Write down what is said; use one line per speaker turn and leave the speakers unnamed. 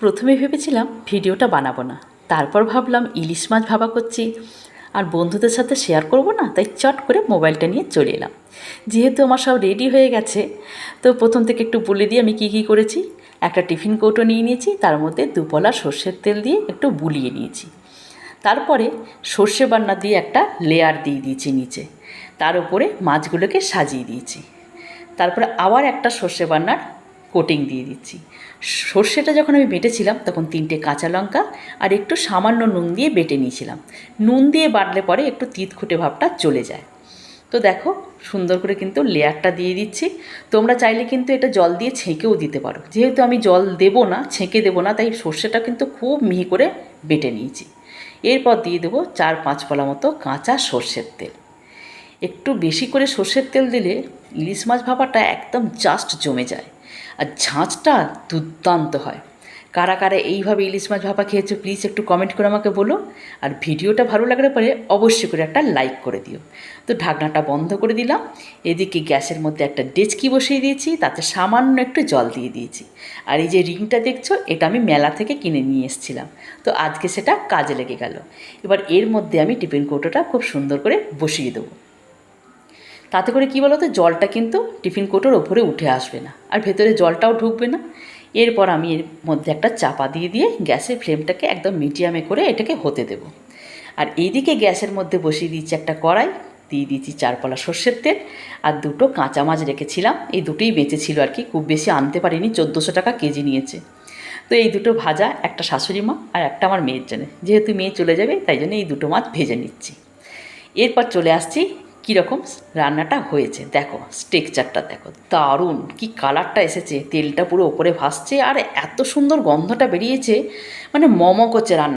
প্রথমে ভেবেছিলাম ভিডিওটা বানাবো না। তারপর ভাবলাম ইলিশ মাছ ভাবা করছি। আর বন্ধুদের সাথে শেয়ার করব না, তাই চট করে মোবাইলটা নিয়ে চলে এলাম। যেহেতু আমার সব রেডি হয়ে গেছে, তো প্রথম থেকে একটু বলে দিই আমি কী কী করেছি, একটা টিফিন কৌটো নিয়ে নিয়েছি, তার মধ্যে দুপলা সর্ষের তেল দিয়ে একটু বুলিয়ে নিয়েছি। তারপরে সর্ষে বান্না দিয়ে একটা লেয়ার দিয়ে দিয়েছি নিচে। তার উপরে মাছগুলোকে সাজিয়ে দিয়েছি। তারপরে আবার একটা সর্ষে বান্নার কোটিং দিয়ে দিচ্ছি। সর্ষেটা যখন আমি বেটেছিলাম, তখন তিনটে কাঁচা লঙ্কা আর একটু সামান্য নুন দিয়ে বেটে নিয়েছিলাম। নুন দিয়ে বাটলে পরে একটু তিত খুঁটে ভাবটা চলে যায়। তো দেখো, সুন্দর করে কিন্তু লেয়ারটা দিয়ে দিচ্ছি। তোমরা চাইলে কিন্তু এটা জল দিয়ে ছেঁকেও দিতে পারো। যেহেতু আমি জল দেবো না, ছেঁকে দেবো না, তাই সর্ষেটা কিন্তু খুব মিহি করে বেটে নিয়েছি। এরপর দিয়ে দেবো চার পাঁচ পলা মতো কাঁচা সর্ষের তেল। একটু বেশি করে সর্ষের তেল দিলে ইলিশ মাছ ভাপাটা একদম জাস্ট জমে যায়। আর ঝাঁঝটা দুর্দান্ত হয়। কারা কারা এইভাবে ইলিশ মাছ ভাপা খেয়েছো প্লিজ একটু কমেন্ট করে আমাকে বলো। আর ভিডিওটা ভালো লাগলে পরে অবশ্যই করে একটা লাইক করে দিও। তো ঢাকনাটা বন্ধ করে দিলাম। এদিকে গ্যাসের মধ্যে একটা ডেচকি বসিয়ে দিয়েছি, তাতে সামান্য একটু জল দিয়ে দিয়েছি। আর এই যে রিংটা দেখছ, এটা আমি মেলা থেকে কিনে নিয়ে এসেছিলাম। তো আজকে সেটা কাজে লেগে গেল। এবার এর মধ্যে আমি টিফিন কৌটোটা খুব সুন্দর করে বসিয়ে দেবো। তাতে করে কী বলতো, জলটা কিন্তু টিফিন কোটোর ওপরে উঠে আসবে না, আর ভেতরে জলটাও ঢুকবে না। এরপর আমি এর মধ্যে একটা চাপা দিয়ে দিয়ে গ্যাসের ফ্লেমটাকে একদম মিডিয়ামে করে এটাকে হতে দেব। আর এইদিকে গ্যাসের মধ্যে বসিয়ে দিচ্ছি একটা কড়াই, দিয়ে দিচ্ছি চারপলা সর্ষের তেল, আর দুটো কাঁচা মাছ রেখেছিলাম, এই দুটোই বেঁচে ছিল আর কি, খুব বেশি আনতে পারিনি, চোদ্দোশো টাকা কেজি নিয়েছে। তো এই দুটো ভাজা, একটা শাশুড়ি মা আর একটা আমার মেয়ের জন্য, যেহেতু মেয়ে চলে যাবে, তাই জন্য এই দুটো মাছ ভেজে নিচ্ছি। এরপর চলে আসছি কীরকম রান্নাটা হয়েছে? দেখো স্টেকচারটা দেখো। দারুণ! কি কালারটা এসেছে? তেলটা পুরো ওপরে ভাসছে আর এত সুন্দর গন্ধটা বেরিয়েছে। মানে মম করছে রান্না।